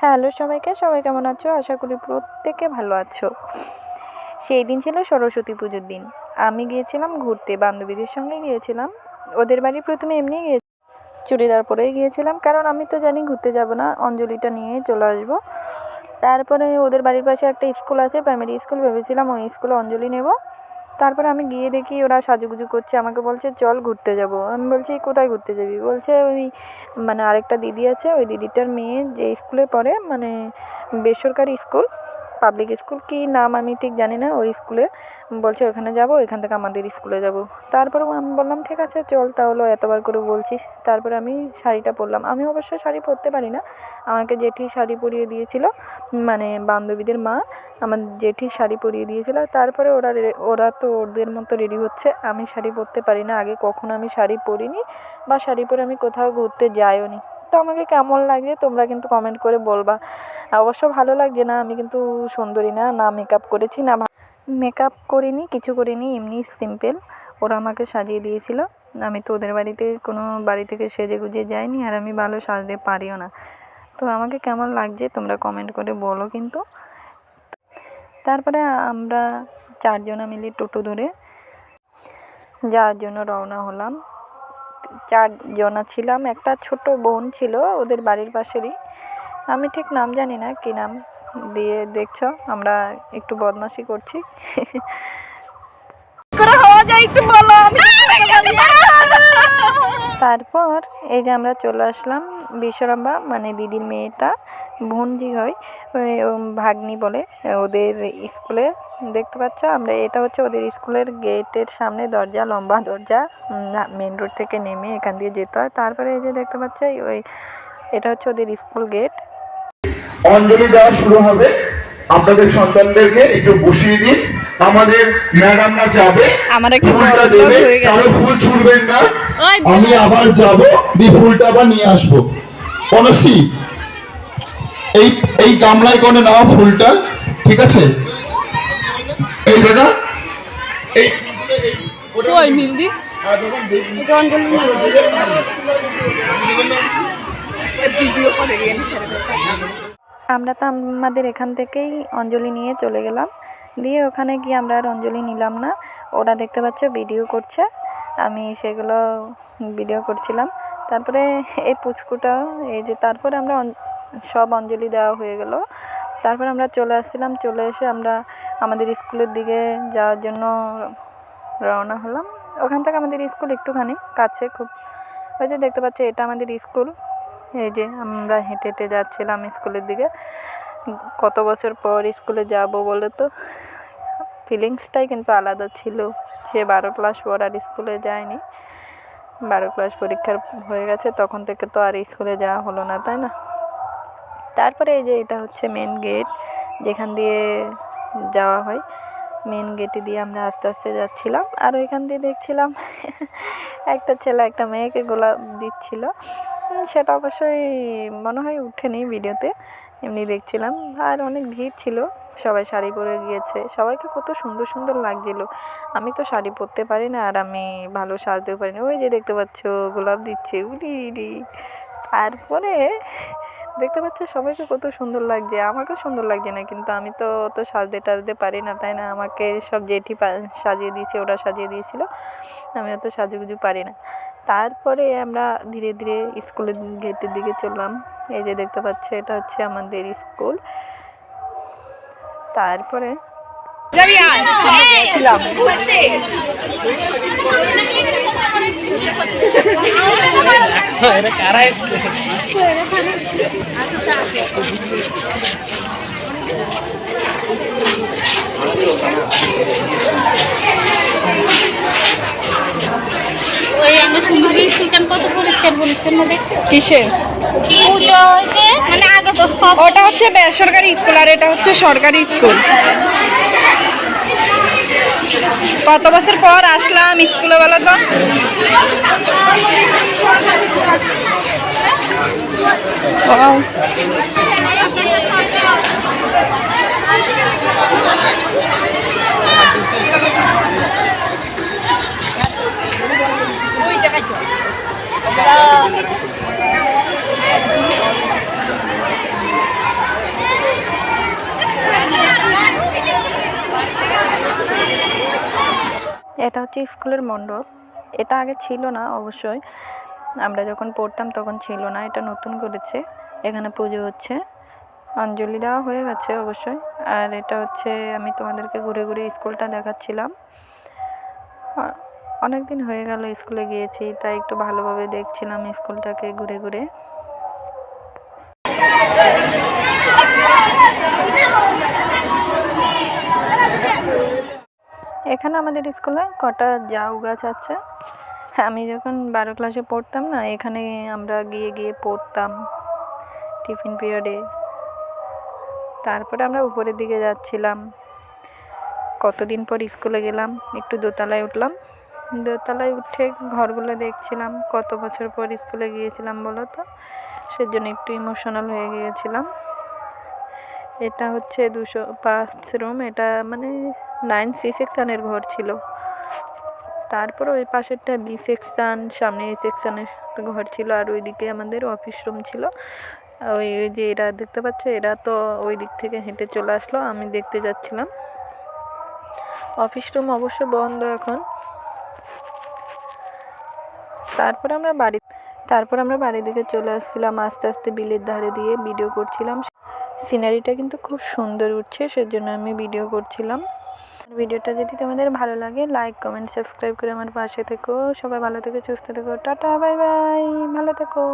Hello সবাইকে, সবাই কেমন আছো? আশা করি প্রত্যেকে ভালো আছো। সেই দিন ছিল সরস্বতী পুজোর দিন। আমি গিয়েছিলাম ঘুরতে, বান্ধবীদের সঙ্গে গিয়েছিলাম। ওদের বাড়ি প্রথমে এমনি গিয়ে চুড়িদার পরেই গিয়েছিলাম। কারণ আমি তো জানি ঘুরতে যাব না, অঞ্জলিটা নিয়ে চলে আসব। তারপরে ওদের বাড়ির পাশে একটা স্কুল আছে প্রাইমারি স্কুল, ভেবেছিলাম ওই স্কুলে অঞ্জলি নেব। তারপরে আমি গিয়ে দেখি ওরা সাজুগুজু করছে, আমাকে বলছে, চল ঘুরতে যাব। আমি বলছি, কোথায় ঘুরতে যাবি? বলছে, ওই মানে আরেকটা দিদি আছে, ওই দিদিটার মেয়ে যে স্কুলে পড়ে মানে বেসরকারি স্কুল পাবলিক স্কুল কী নাম আমি ঠিক জানি না, ওই স্কুলে বলছে ওখানে যাব এখান থেকে আমাদের স্কুলে যাব। তারপরে আমি বললাম, ঠিক আছে, চল তাহলে এতবার করে বলছিস। তারপরে আমি শাড়িটা পরলাম। আমি অবশ্য শাড়ি পরতে পারি না। আমাকে জেঠি শাড়ি পরিয়ে দিয়েছিল মানে বান্ধবীদের মা আমার জেঠি শাড়ি পরিয়ে দিয়েছিল। তারপরে ওরা ওরা তো ওদের মতো রেডি হচ্ছে। আমি শাড়ি পরতে পারি না। আগে কখনো আমি শাড়ি পরিনি বা শাড়ি পরে আমি কোথাও ঘুরতে যাইও নি তো আমাকে কেমন লাগছে তোমরা কিন্তু কমেন্ট করে বলবা। অবশ্য ভালো লাগছে না, আমি কিন্তু সুন্দরী না না মেকআপ করেছি, না মেকআপ করিনি, কিছু করিনি, এমনি সিম্পল ওরা আমাকে সাজিয়ে দিয়েছিল। আমি তো ওদের বাড়িতে কোনো বাড়ি থেকে সেজে গুজে যাইনি, আর আমি ভালো সাজতে পারিও না। তো আমাকে কেমন লাগছে তোমরা কমেন্ট করে বলো কিন্তু। তারপরে আমরা চারজনা মিলে টোটো ধরে যাওয়ার জন্য রওনা হলাম। চারজনা ছিলাম একটা ছোট বোন ছিল ওদের বাড়ির পাশেরই আমি ঠিক নাম জানি না কী নাম দিয়ে দেখছ আমরা একটু বদমাশি করছি তারপর এই যে আমরা চলে আসলাম বিশ্বরম্বা মানে দিদির মেয়েটা বোনজি হয় ভাগ্নি বলে, ওদের স্কুলে। দেখতে পাচ্ছ আমরা, এটা হচ্ছে ওদের স্কুলের গেটের সামনে দরজা, লম্বা দরজা মেন রোড থেকে নেমে এখান দিয়ে যেতে হয়। তারপরে এই যে দেখতে পাচ্ছ, ওই, এটা হচ্ছে ওদের স্কুল গেট। অঞ্জলি দেওয়া শুরু হবে। আপনাদের সন্তানদেরকে একটু বসিয়ে দিন। আমাদের ম্যাডামরা যাবে আমার একটু ফুলটা দেবে। কারও ফুল ছুড়বেন না। আমি আবার যাব দিয়ে ফুলটা আবার নিয়ে আসব। অনসি এই এই গামলায় করে নাও ফুলটা ঠিক আছে? এই দাদা এই ওই মিলদি আমরা তো আমাদের এখান থেকেই অঞ্জলি নিয়ে চলে গেলাম। দিয়ে ওখানে গিয়ে আমরা আর অঞ্জলি নিলাম না। ওরা দেখতে পাচ্ছ ভিডিও করছে। আমি সেগুলো ভিডিও করছিলাম। তারপরে এই পুচকুটা, এই যে তারপরে আমরা সব অঞ্জলি দেওয়া হয়ে গেল। তারপর আমরা চলে আসছিলাম। চলে এসে আমরা আমাদের স্কুলের দিকে যাওয়ার জন্য রওনা হলাম। ওখান থেকে আমাদের স্কুল একটুখানি কাছে খুব, ওই যে দেখতে পাচ্ছি এটা আমাদের স্কুল। এই যে আমরা হেঁটে হেঁটে যাচ্ছিলাম স্কুলের দিকে। কত বছর পর স্কুলে যাব বলে তো? ফিলিংসটাই কিন্তু আলাদা ছিল। সে বারো ক্লাস পর আর স্কুলে যায়নি। বারো ক্লাস পরীক্ষার হয়ে গেছে, তখন থেকে তো আর স্কুলে যাওয়া হলো না, তাই না? তারপরে এই যে এটা হচ্ছে মেন গেট যেখান দিয়ে যাওয়া হয়। মেন গেটে দিয়ে আমরা আস্তে আস্তে যাচ্ছিলাম। আর ওইখান দিয়ে দেখছিলাম একটা ছেলে একটা মেয়েকে গোলাপ দিচ্ছিল। সেটা অবশ্যই মনে হয় উঠেনি ভিডিওতে এমনি দেখছিলাম। আর অনেক ভিড় ছিল। সবাই শাড়ি পরে গিয়েছে। সবাইকে কত সুন্দর সুন্দর লাগছিল। আমি তো শাড়ি পরতে পারি না, আর আমি ভালো সাজতেও পারি না। ওই যে দেখতে পাচ্ছ, গোলাপ দিচ্ছে উলি তারপরে দেখতে পাচ্ছ, সবাইকে কত সুন্দর লাগছে। আমাকে সুন্দর লাগছে না, কিন্তু আমি তো অত সাজতে টাজতে পারি না, তাই না? আমাকে সব জেঠি সাজিয়ে দিয়েছে, ওরা সাজিয়ে দিয়েছিল। আমি অত সাজুগুজু পারি না। তারপরে আমরা ধীরে ধীরে স্কুলের গেটের দিকে চললাম। এই যে দেখতে পাচ্ছ, এটা হচ্ছে আমাদের স্কুল। তারপরে কত পরিষ্কার পরিচ্ছন্ন দেখতে? কিসে মানে আগে তো সব ওটা হচ্ছে বেসরকারি স্কুল আর এটা হচ্ছে সরকারি স্কুল। কত বছর পর আসলাম স্কুলে বলো তো? Wow. এটা হচ্ছে স্কুলের মণ্ডপ। এটা আগে ছিল না অবশ্যই। আমরা যখন পড়তাম তখন ছিল না, এটা নতুন করেছে। এখানে পুজো হচ্ছে। অঞ্জলি দেওয়া হয়ে গেছে অবশ্যই। আর এটা হচ্ছে, আমি তোমাদেরকে ঘুরে ঘুরে স্কুলটা দেখাচ্ছিলাম। অনেক দিন হয়ে গেল স্কুলে গিয়েছি, তাই একটু ভালোভাবে দেখছিলাম স্কুলটাকে ঘুরে ঘুরে। এখানে আমাদের স্কুলে কটা জাউ গাছ আছে। হ্যাঁ আমি যখন বারো ক্লাসে পড়তাম না, এখানে আমরা গিয়ে গিয়ে পড়তাম টিফিন পিরিয়ডে। তারপরে আমরা উপরের দিকে যাচ্ছিলাম। কতদিন পর স্কুলে গেলাম, একটু দোতলায় উঠলাম। দোতলায় উঠে ঘরগুলো দেখছিলাম, কত বছর পর স্কুলে গিয়েছিলাম বলো তো? সেজন্য একটু ইমোশনাল হয়ে গিয়েছিলাম। এটা হচ্ছে দুশো পাঁচ রুম এটা মানে নাইন সি সেকশানের ঘর ছিল। তারপর ওই পাশেরটা বি সেকশান সামনে এ সেকশানের ঘর ছিল, আর ওইদিকে আমাদের অফিস রুম ছিল। ওই ওই যে এরা দেখতে পাচ্ছ, এরা তো ওই দিক থেকে হেঁটে চলে আসলো, আমি দেখতে যাচ্ছিলাম। অফিস রুম অবশ্য বন্ধ এখন। তারপর আমরা বাড়ি, তারপর আমরা বাড়ির দিকে চলে আসছিলাম, আস্তে আস্তে বিলের ধারে দিয়ে ভিডিও করছিলাম। সিনারিটা কিন্তু খুব সুন্দর উঠছে, সেজন্য আমি ভিডিও করছিলাম। ভিডিওটা যদি তোমাদের ভালো লাগে লাইক কমেন্ট সাবস্ক্রাইব করে আমার পাশে থেকো। সবাই ভালো থেকো, সুস্থ থেকো। টাটা বাই বাই ভালো থেকো।